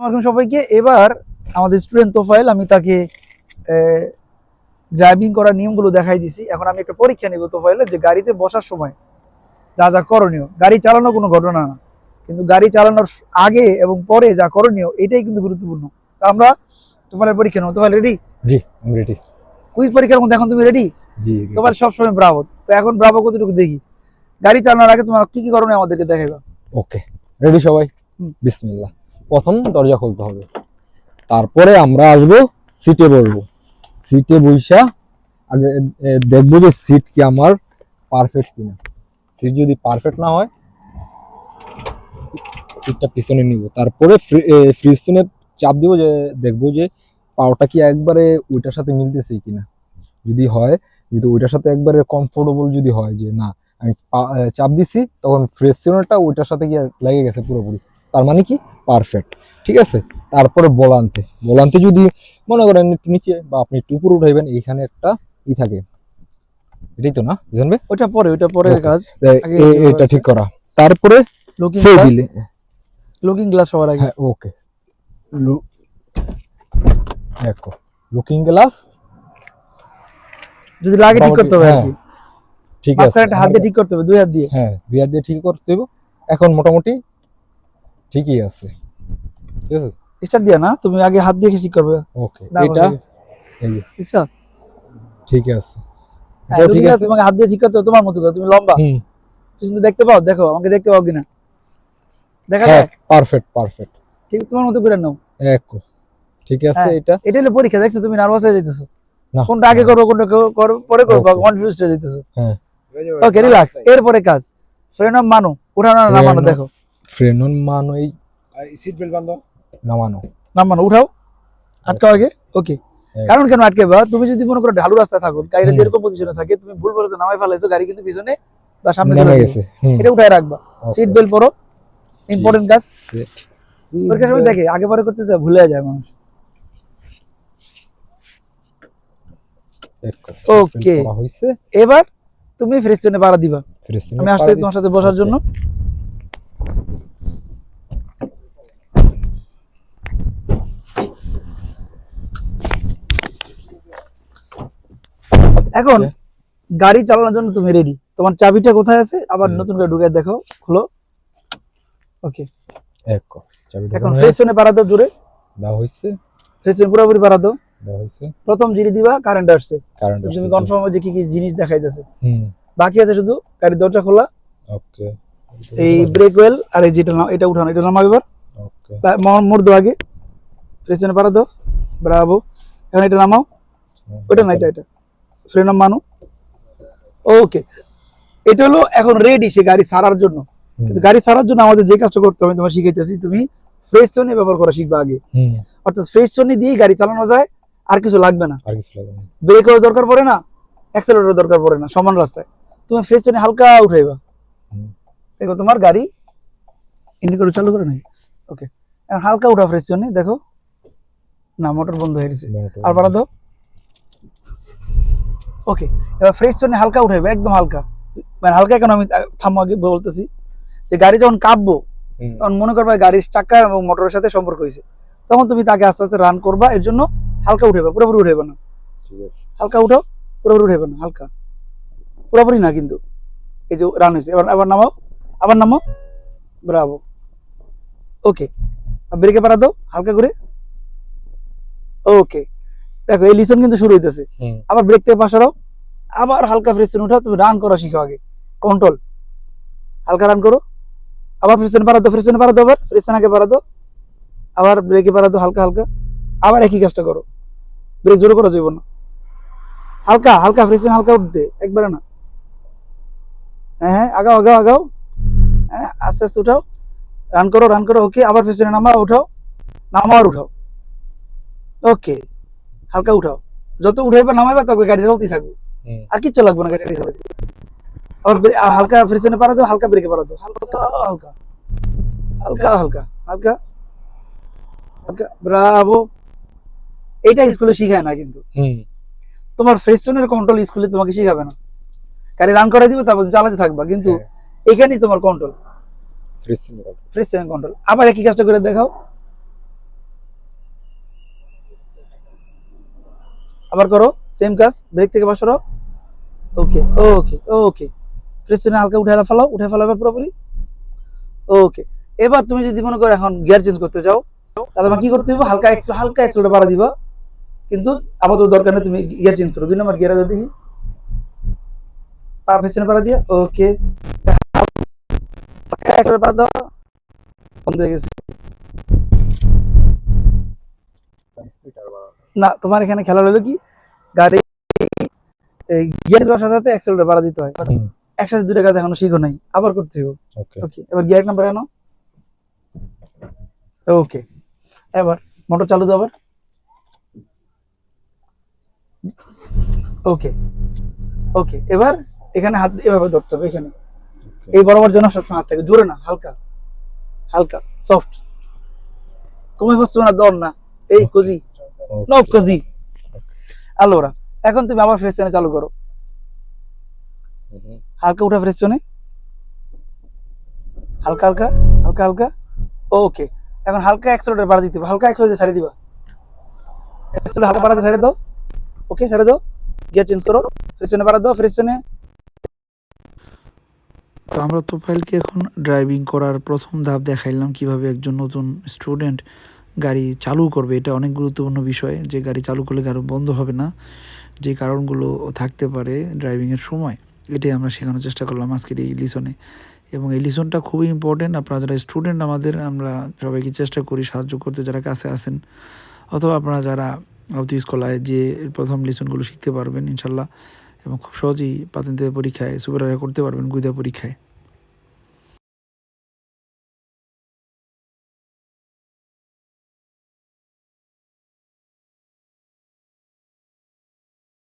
আসসালামাইকুম সবাইকে। এবার আমাদের স্টুডেন্ট তোফাইল আমি তাকে ড্রাইভিং করার নিয়মগুলো দেখাই দিছি। এখন আমি একটা পরীক্ষা নিব তোফাইলের যে গাড়িতে বসার সময় যা যা করণীয়। গাড়ি চালানো কোনো ঘটনা না কিন্তু গাড়ি চালানোর আগে এবং পরে যা করণীয় এটাই কিন্তু গুরুত্বপূর্ণ। তা আমরা তোফাইলের পরীক্ষা নেব। তোফাইল রেডি জি আমি রেডি কুইজ পরীক্ষার মধ্যে এখন তুমি রেডি জি তোমার সবসময় ব্রাভো তো এখন ব্রাভো কতটুকু দেখি? গাড়ি চালানোর আগে তোমার কি কি করণীয় আমাদেরকে দেখাইবা? ওকে রেডি সবাই। বিসমিল্লাহ। প্রথম দরজা খুলতে হবে। তারপরে আমরা আসব সিটে বসবো। সিটে বইসা আগে দেখব যে সিট কি আমার পারফেক্ট কিনা। সিট যদি পারফেক্ট না হয়, সিটটা পিছনে নিব। তারপরে ফ্রিজনে চাপ দিব যে, দেখব যে পাওয়াটা কি একবারে ওইটার সাথে মিলতেছে কিনা। যদি হয়, যদি ওইটার সাথে একবারে কমফোর্টেবল যদি হয় যে না, আমি চাপ দিছি, তখন ফ্রেশনারটা ওইটার সাথে গিয়ে লেগে গেছে পুরোপুরি? তার মানে কি? পারফেক্ট ঠিক আছে? তারপরে বলান্তে। বলান্তে যদি মনে করেন একটু নিচে বা আপনি একটু উপরে উঠাইবেন এইখানে একটা ই থাকে। এটাই তো না? জানবে? ওইটা পরে ওইটা পরে কাজ। এটা ঠিক করা। তারপরে লুকিং সে গ্লাস দিলে লুকিং গ্লাস সবার আগে। হ্যাঁ ওকে। দেখো। লুকিং গ্লাস যদি লাগে ঠিক করতে হবে আর হ্যাঁ, কি ঠিক আছে। হাত দিয়ে ঠিক করতে হবে দুই হাত দিয়ে। হ্যাঁ দুই হাত দিয়ে ঠিক করতে হবে এখন মোটামুটি ঠিকই আছে। ঠিক আছে? স্টার্ট দিয়া না তুমি আগে হাত দিয়ে ঠিক করবে। ওকে এটা বুঝে গেছি। এই যে। বুঝছ? ঠিক আছে। হ্যাঁ, ঠিক আছে। তোমাকে হাত দিয়ে ঠিক করতে তোমার মতো করে তুমি লম্বা। দেখতে পাও? দেখো আমাকে দেখতে পাও কিনা? দেখা হ্যাঁ যায়? পারফেক্ট পারফেক্ট ঠিক তোমার মতো করে নাও। এক। ঠিক আছে হ্যাঁ। এটা? এটা হলো পরীক্ষা দেখছ তুমি নার্ভাস হয়ে যাইতেছো। না। কোনটা আগে করব কোনটা পরে করব Okay. কনফিউজ হয়ে যাইতেছো। হ্যাঁ। ওকে রিল্যাক্স এরপরে কাজ। ফ্রেন্ড অফ মানো উঠানো না নামানো দেখো। ফ্রেনন মান এই সিট বেল্ট বান্ধব? নামানো। নামানো উঠাও। আটকাও আগে? ওকে। কারণ কেন আটকাবা তুমি যদি মনে করো ঢালু রাস্তায় থাকো গাড়িটা যেরকম পজিশনে থাকে তুমি ভুল করে নামাই ফেলাইছো গাড়ি কিন্তু পিছনে বা সামনে চলে গেছে। এটা উঠায় রাখবা। সিট বেল্ট পরো। ইম্পর্টেন্ট কাজ। পরীক্ষার সময় দেখে আগে পরে করতে ভুলে যায় মানুষ। হইছে। এবার তুমি ফ্রেশ জন্য পাড়া দিবা। আমি আসছি তোমার সাথে বসার জন্য। এখন গাড়ি চালানোর জন্য তুমি রেডি তোমার চাবিটা কোথায় আছে? আবার নতুন করে ঢুকে দেখো খুলো। ওকে এখন হয়েছে, জন্য দাও জোরে। দেওয়া হইছে? ফ্রেশ জন্য পুরোপুরি পাড়া দাও। দেওয়া হইছে? প্রথম জিনিস দিবা কারেন্ট আসছে। কারেন্ট তুমি কনফার্ম যে কি কি জিনিস দেখাইতেছে। হুম। বাকি আছে শুধু গাড়ির দরজা খোলা। ওকে। এই ব্রেক ওয়েল আর এই যেটা নাম- এটা উঠানো। এটা নামাও এবার। ওকে। মোড় দো আগে। ফ্রেশনে পারা দো ব্রাভো। এখন এটা নামাও। ওটা না এটা এটা। ফ্রেন মানো? ওকে এটা হলো এখন রেডি সে গাড়ি ছাড়ার জন্য। কিন্তু গাড়ি ছাড়ার জন্য আমাদের যে কাজটা করতে হবে আমি তোমার শিখাইতেছি তুমি ফ্রেশ চনি ব্যবহার করা শিখবা আগে। অর্থাৎ ফ্রেশ চনি দিয়েই গাড়ি চালানো যায় আর কিছু লাগবে না। আর কিছু লাগে না। ব্রেকের দরকার পড়ে না অ্যাক্সেলেটর দরকার পড়ে না সমান রাস্তায়। তুমি ফ্রেশ চনি হালকা উঠাইবা। দেখো তোমার গাড়ি ইন্ডিকেটর চালু করে নাই? ওকে এখন হালকা উঠা ফ্রেশ চনি দেখো। না মোটর বন্ধ হয়ে গেছে। আর বাড়া দাও। ওকে এবার ফ্রেশ চনি হালকা উঠাইবে একদম হালকা। মানে হালকা কেন আমি থামো আগে বলতেছি। যে গাড়ি যখন কাঁপবো তখন মনে করবা গাড়ির চাকা এবং মোটরের সাথে সম্পর্ক হয়েছে তখন তুমি তাকে আস্তে আস্তে রান করবা এর জন্য হালকা উঠেবা পুরোপুরি উঠেবে না। ঠিক আছে। হালকা উঠাও পুরোপুরি উঠেবে না হালকা। পুরোপুরি না কিন্তু। এই যে রান হয়েছে এবার আবার নামাও আবার নামাও ব্রাভো ওকে ব্রেকে পারা দাও হালকা করে। ওকে দেখো এই লিসন কিন্তু শুরু হইতেছে। আবার ব্রেক থেকে পাশারাও আবার হালকা ফ্রেশন উঠাও তুমি রান করা শিখো আগে। কন্ট্রোল হালকা রান করো। আবার ফ্রেশন পারা দাও ফ্রেশনে পারা দাও আবার। ফ্রেশন আগে পারা দাও আবার ব্রেকে পারা দাও হালকা হালকা। আবার একই কাজটা করো। ব্রেক জোরে করা যাবে না হালকা হালকা ফ্রেশন হালকা উঠতে। একবারে না। হ্যাঁ হ্যাঁ আগাও আগাও আগাও। হ্যাঁ আস্তে আস্তে উঠাও। রান করো রান করো ওকে আবার ফ্রেশনে নামাও উঠাও। নামাও আর উঠাও। ওকে হালকা উঠাও। যত উঠাইবা নামাইবা তবে গাড়ি চলতেই থাকবে। আর কিচ্ছু লাগবে না গাড়ি চালাতে। আবার হালকা ফ্রিজনে পারা দাও হালকা ব্রেকে পারা দাও হালকা হালকা। হালকা হালকা হালকা। হালকা ব্রাভো। এইটা স্কুলে শিখায় না কিন্তু। তোমার ফ্রেশনের কন্ট্রোল স্কুলে তোমাকে শিখাবে না। গাড়ি রান করাই দিবে তারপর চালাতে থাকবা। কিন্তু হ্যাঁ। এখানেই তোমার কন্ট্রোল ফ্রেশনার কন্ট্রোল আবার একই কাজটা করে দেখাও। আবার করো সেম কাজ ব্রেক থেকে বসরো ওকে ওকে ওকে ফ্রেশনে হালকা উঠে ফেলাও উঠে ফেলাবে পুরোপুরি ওকে এবার তুমি যদি মনে করো এখন গিয়ার চেঞ্জ করতে চাও তাহলে কি করতে হবে হালকা হালকা এক্সেলটা বাড়া দিবা কিন্তু আপাতত দরকার নেই তুমি গিয়ার চেঞ্জ করো দুই নম্বর গিয়ার দেখি পা পেছনে পাড়া দিয়া ওকে পাড়া দাও বন্ধ হয়ে গেছে না তোমার এখানে খেলা হলো কি? গাড়ি এই গিয়ার বসার সাথে এক্সেলটা বাড়া দিতে হয়। একসাথে দুটো কাজ এখনও শিখো নাই। আবার করতে হবে ওকে এবার গিয়ার নাম্বার আনো। ওকে এবার মোটর চালু দাও আবার। ওকে ওকে এবার এখানে হাত এভাবে ধরতে হবে এখানে। এই বরাবর জন্য সবসময় হাত থাকে। জোরে না হালকা হালকা সফট তুমি পাচ্ছো না দর না। এই কজি। No cosy. আলোরা এখন তুমি আবার ফ্রেশ চালু করো। হালকা উঠা ফ্রেশ হালকা হালকা হালকা হালকা। ওকে এখন হালকা অ্যাক্সেলেটার বাড়া দিতে হবে। হালকা অ্যাক্সেলেটার ছাড়ে দিবা। অ্যাক্সেলেটার হালকা বাড়াতে ছাড়ে দাও। ওকে ছাড়ে দাও। গিয়ার চেঞ্জ করো। ফ্রেশনে বাড়া দাও ফ্রেশনে তো আমরা তোফাইলকে এখন ড্রাইভিং করার প্রথম ধাপ দেখাইলাম কীভাবে একজন নতুন স্টুডেন্ট গাড়ি চালু করবে, এটা অনেক গুরুত্বপূর্ণ বিষয় যে গাড়ি চালু করলে গাড়ি বন্ধ হবে না, যে কারণগুলো থাকতে পারে ড্রাইভিংয়ের সময়, এটাই আমরা শেখানোর চেষ্টা করলাম আজকের এই লিসনে এবং এই লিসনটা খুবই ইম্পর্টেন্ট আপনারা যারা স্টুডেন্ট আমাদের, আমরা সবাইকে চেষ্টা করি সাহায্য করতে, যারা কাছে আসেন অথবা আপনারা যারা আউতি স্কলায় যে প্রথম লিসনগুলো শিখতে পারবেন, ইনশাল্লাহ, এবং খুব সহজেই পাতেন্তের পরীক্ষায় সুপার করতে পারবেন, গুইদা পরীক্ষায়।